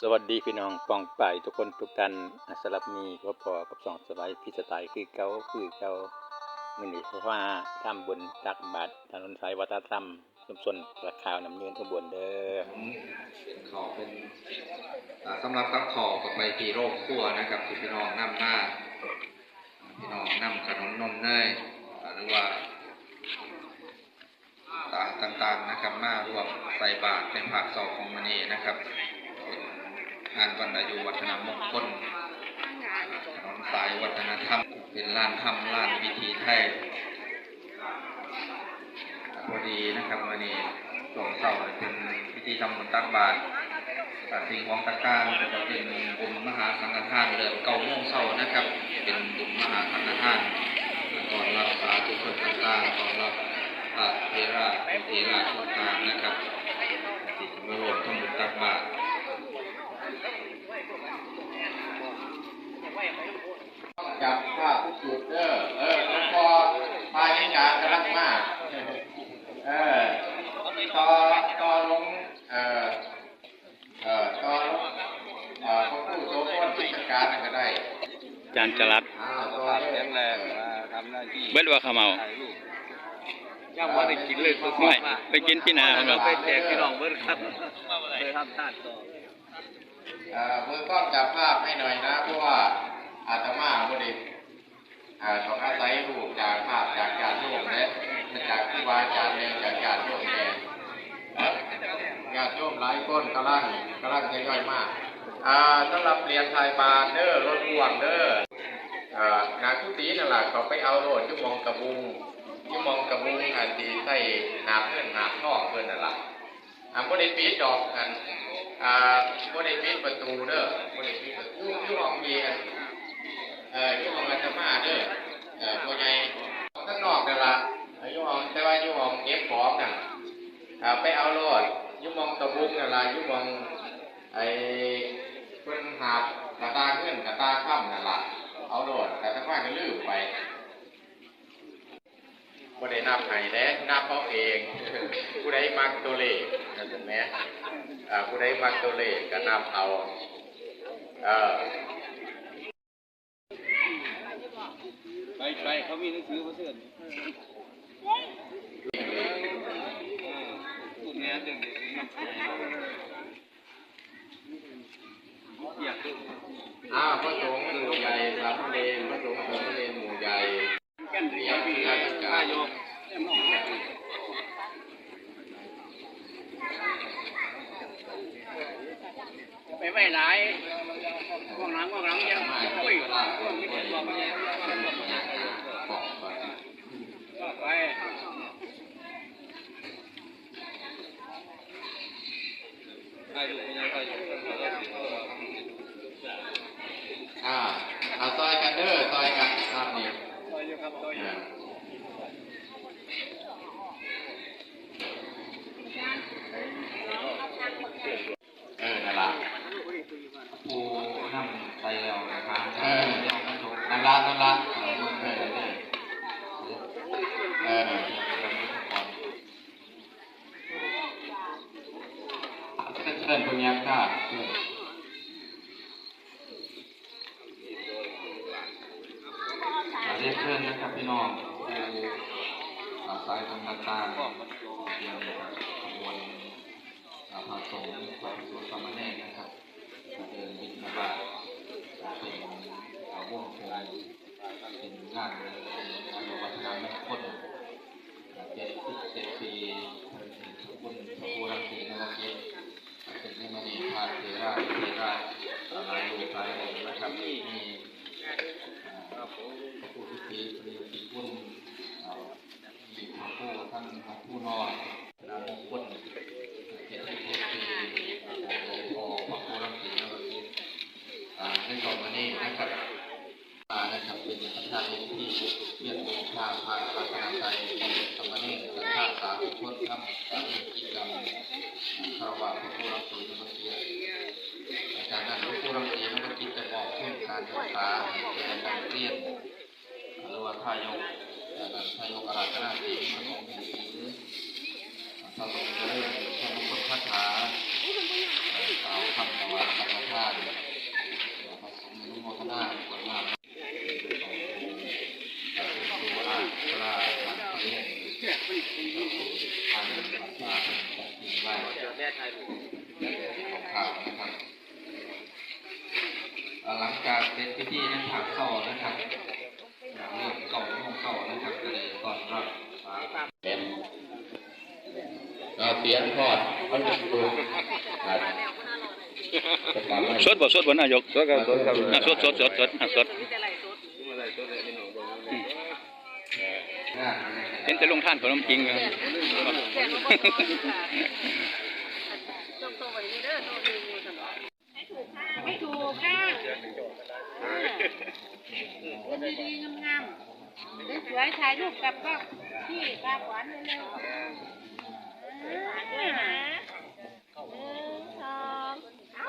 สวัสดีพี่น้องกองไปทุกคนทุกท่านอะสำหรับนี้ก็พอกับสองสบายพี่สไตล์คือเกาคือเกามือนี้เพราะว่าทำบุญตักบาตรถนนสายวัฒนธรรมชุมชนประขาวน้ำเงินอุบลเด้อขอเป็นสำหรับกับขอกับไปตีโรคขั้วนะครับที่พี่น้องนำหน้าพี่น้องนำขนมนมเนยอ่าหรือว่าต่างๆนะครับมารวมใส่บาตรในภาคสองของมันนี้นะครับ งานวันอายุวัฒนมงคลถนนสายวัฒนธรรมเป็นลานทำลานวิถีไทยพอดีนะครับวันนี้สองเสาเป็นพิธีทำบุญตักบาตรอ่าสิ่งของตะการจะเป็นบุญมหาสังฆทานเดือนเก้าโมงเช้านะครับ เป็นบุญมหาสังฆทานก่อนรับสาธุชนต่างๆก่อนรับพระเทระเทระต่างๆนะครับที่จะมารวมทำบุญตักบาตร จับภาพทุกจุดเด้อเออพอพายิงการกำลังมาก เออต่อต่อลงเออเออต่อลงเออพระผู้โสพลพิจการนั่นก็ได้จานจรัดอ้าวต่อเรื่องแรกมาทำหน้าที่เบิดว่าขาวเมายังไม่ได้กินเลยไม่ไปกินพี่นาเขาเนาไปแจกพี่น้องเบิร์ครับไปทำท่านต่อเอ่อมือกล้องจับภาพให้หน่อยนะเพราะว่า อาตมาบไดิอ่าต้องอาศัยรูปจากภาพจากการโยมและจากครูบาอาจารย์เนี่ยจากการโยมแน่ญาติโยมหลายคนกำลังกำลังทยอยมากสำหรับเหรียญไทยบาเด้อรถพ่วงเด้ออ่านาคุตีนั่นแหละเขาไปเอาโลดที่มองกระบุงที่มองกระบุงอันที่ใส่หาเพื่อนหาบนอเพื่อนนั่นแหละอ่าบ่ได้ปิดดอกกันบ่ได้ปิดประตูเด้อบ่ได้ปิดประตูอยู่ห้องเรียน เออยู่ห้องอาตมาเด้อเออตัวใหญ่ข้างนอกนั่นล่ะยู่ห้องแต่ว่ายู่ห้องเก็บของนั่นไปเอาโลดยู่หมองตะบุงนั่นล่ะยู่หมองไอ้เพิ่นหาบกระตาเงินกระตาค่ำนั่นล่ะเอาโลดแต่ถ้าว่าก็ลืมไปบ่ได้นับให้เด้นับเอาเอง ผู้ใดมักตัวเลขนั่นเห็นไหมอ่าผู้ใดมักตัวเลขก็นับเอาเออ ไปเขามีหนังสือมาเสื่อนพูดแง่เรื่องเด็กเปียกอ้าวพระสงฆ์หมู่ใหญ่สามเณรพระสงฆ์สามเณรหมู่ใหญ่ แก่นเรียบีนายกไปไม่หลายพวกหลังพวกหลังยังคุยพวกนี้เป็นบอกยังก็ไป อ่าเอาซอยกันเด้อซอยกันครับนี่ต่อยอยู่ครับต่อยอยู่เออนั่นละปูนำใสแล้วนะครับเออเดี๋ยวมันถูกนั่นละนั่นละเออเออ เออเชิญเชิญคุยักษ์ค่ะเชิญอ่าเรียกเชิญนนะครับพี่น้องคืออาสายทางต่างๆเตรียมนะครับขบวนอาภาสงฆ์พระสุสามเณรนะครับเดินบิณฑบาตเป็นอาว่วงโคงเป็นงานเป็นงานวัฒนมงคลเจ็ดสิบเจ็ดปีพระพุทธพระพุทธศรีนวเกศเป็นนิมณีพาเทราเทราหลายรูปหลายองค์นะครับมีพระพุทธศรีปริยคุณมีพระผู้ ท่านพระผู้นอนนามงคลเจ็ดสิบเจ็ดปีหลวงพ่อพระพุทธศรีนวเกศอ่าในสอนนี้นะครับอ่านะครับเป็นประธานในพิธีเรียนบูชาพระรัตนตรัยสมณีสัทธาสาธุชนครับสามีกิจกรรมคารวะพระพุทธศรีธรรมเกียรติจากนั้นพระพุทธศรีธรรมกิจจะมอบทุนการศึกษาแก่นักเรียนหรือว่าทายก นายกอาราธนาที่พระองค์ถือพระองค์จะได้พระมงคลคาถาสาวคำตะวันคำท่านพรสงฆ์นุโมทนาคนงามตัวอาตราทันเทศทางภาษาจีนได้ของข่าวนะครับหลังจากเป็นพิธีนั้นถามสอนนะครับ นะครับก็เลยก่อนรับอ่าเป็นเอาเสียงทอดมันจะถูกครับจะทำให้สดบ่สดบ่นายกสดครับสดครับสดสดสดสดอะสดงานเห็นแต่ลงท่านขนมจริงครับ ไม่ถูกค่ะคนดีๆงามๆส วยๆถ่ายรูปกับก็พี่ปลาหวานเร็วๆเออหวานด้วยนะหนึ่งสองเอ้า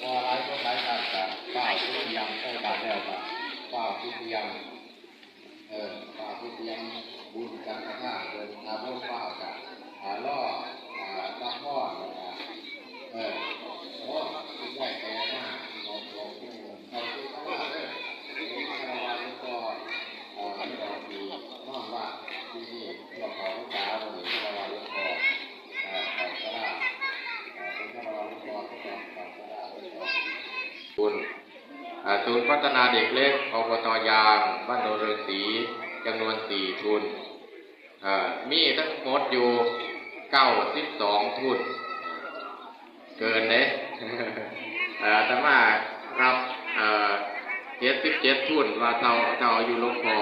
พอร้ายก็ร้ายกันกับป้าพุทธยังใกล้บารแล้วกับป้าพุทธยังเออป้าพุทธยังบุญกันข้างหน้าเดินตามรถป้ากับอ่าล่ออ่าตั้งพ่อนะครับเออโอ้คุณได้แก่มากลองลองเขาที่เขาว่าเออคารวะลูกก็ เอ่อไม่ออกมีนอกว่าที่นี่เราขอลูกสาวหรือคารวะลูกกอเอ่อขอสระเอ่อเป็นคารวะลูกกอที่ขอขอสระลูกกอคุณอ่า ศูนย์พัฒนาเด็กเล็กอบตยางบ้านโนนเรศีจำนวนสี่ทุนมีทั้งหมดอยู่เก้าสิบสองทุน เกินเด้เอ่อแต่ว่ารับเจ็ดสิบเจ็ดทุนว่าเท่าเท่าอยู่ลงพอ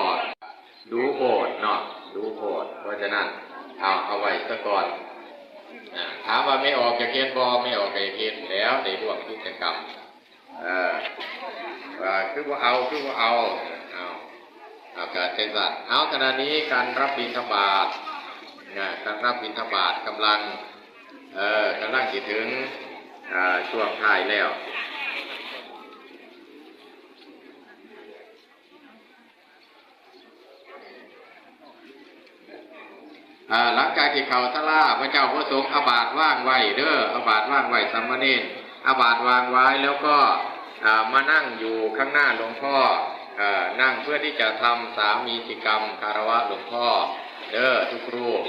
ดูโบสถ์เนาะดูโบสถ์เพราะฉะนั้นเอาเอาไว้ซะก่อนถามว่าไม่ออกจากเกณฑ์บอไม่ออกจากเกณฑ์แล้วในร่วมกิจกรรมเออว่า คือว่าเอาคือว่าเอาเอาเอาการเทศะเอาขณะนี้การรับบิณฑบาตนะการรับบิณฑบาตกำลังเออกำลังจะถึงช่วงท้ายแล้วอ่าหลังจากที่เขาทล่าพระเจ้าพระสงฆ์อาบาตว่างไว้เด้ออาบาตว่างไว้สัมมาเนนอาบาตวางไว้แล้วก็ มานั่งอยู่ข้างหน้าหลวงพ่ออนั่งเพื่อที่จะทำสามีจิกรรมคารวะหลวงพ่อเด้อทุกรูป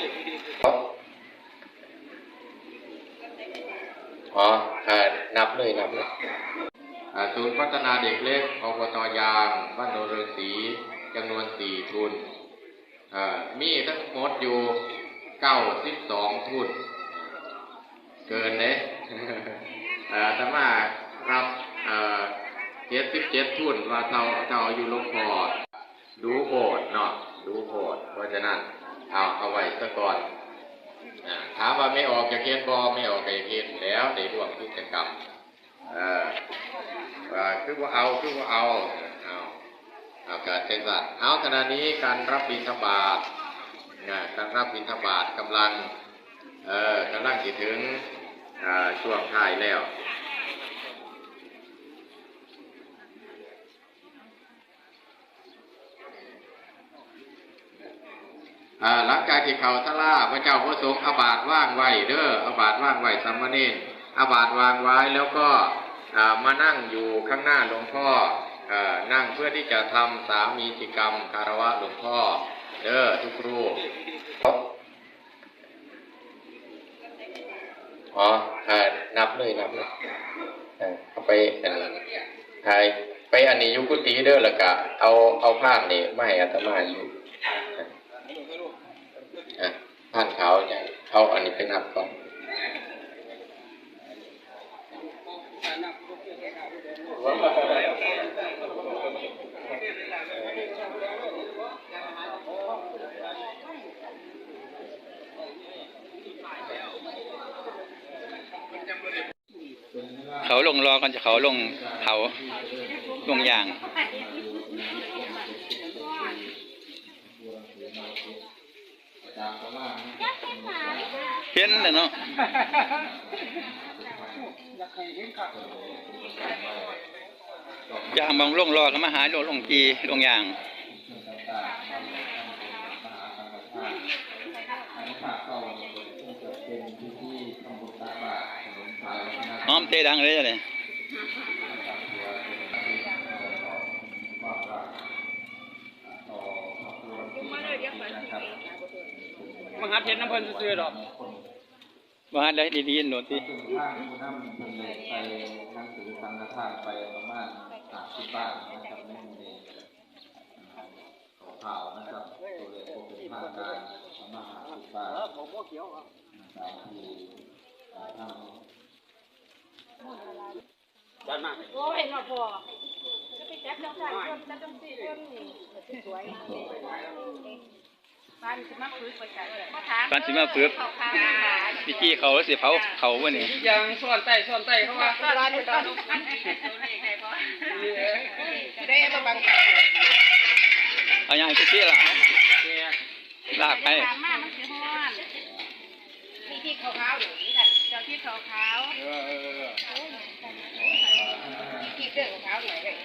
อ๋ออ่านับเลยนับเลยศูนย์พัฒนาเด็กเล็กอบตยางบ้านโนเรืองศรีจำนวนสี่ทุน มีทั้งหมดอยู่เก้าสิบสองทุน เกินเด้เอ่อแต่ว่ารับ เจ็ดสิบเจ็ดทุนว่าเท่าเท่าอยู่ลงพอดูโบสถ์เนาะดูโบสถ์เพราะฉะนั้นเอาเอาไว้ซะก่อนอถามว่าไม่ออกจากเกณฑ์บอไม่ออกจากเกณฑ์แล้วในร่วมกิจกรรมเออว่าคือว่าเอาคือว่าเอาเอาเอากาศเทศะเอาขณะนี้การรับบิณฑบาตนะการรับบิณฑบาตกำลังเออกำลังจะถึงช่วงท้ายแล้ว หลังจากที่เขาทล่าพระเจ้าพระสงฆ์อาบาตว่างไว้เด้ออาบาตว่างไว้สัมมาเนนอาบาตวางไว้แล้วก็มานั่งอยู่ข้างหน้าหลวงพ่ออนั่งเพื่อที่จะทำสามีจิกรรมคารวะหลวงพ่อเด้อทุกรูปอ๋ออนับเลยนับเลยเอาไปอันไปอันนี้ยุกุติเด้อล้วก็เอาเอาผ้านี่ไมาให้อาตมาอยู่ อะผ้านขาเนี่ยเอาอันนี้ไปนับก่อนเขาลงรอกันจะเขาลงเขาลงยาง เห็นเลยเนาะยางมองลงรอกันมาหาลลงกีลงยางหอมเตดังเลยจ้ะเลยมหาเทียนน้ำเพิ่นซื้อๆดอก ว่าได้ดีๆหนูที่ถึงทางผู้นำเป็นเลยไปหนังสือสังฆทานไปประมาณสามสิบบาทนะครับในมือนี้ข่าวนะครับตัวเลขพวกเป็นทางการประมาณห้าสิบบาทตามที่ทางจัดมาโอ้ยมาพอจะไปจับจังสันคนจับจังสี่คนนี่สวย บ้านสิมาฝึกไปกันมาถามฟันสิมาฝึกเขาค้าพี่กี้เขาแล้วสิเผาเขาวะนี่อีกอย่างซ่อนใต้ซ่อนใต้เขาว่าก็ร้านนี้ต้องได้มาบังคับเอาอย่างพี่กี้ล่ะลากไปถามมามันสิฮ้อนนี่ที่ขาวๆอยู่นี่ค่ะเจ้าที่ขาวๆเออเออที่เสื้อขาวๆหน่อยเลย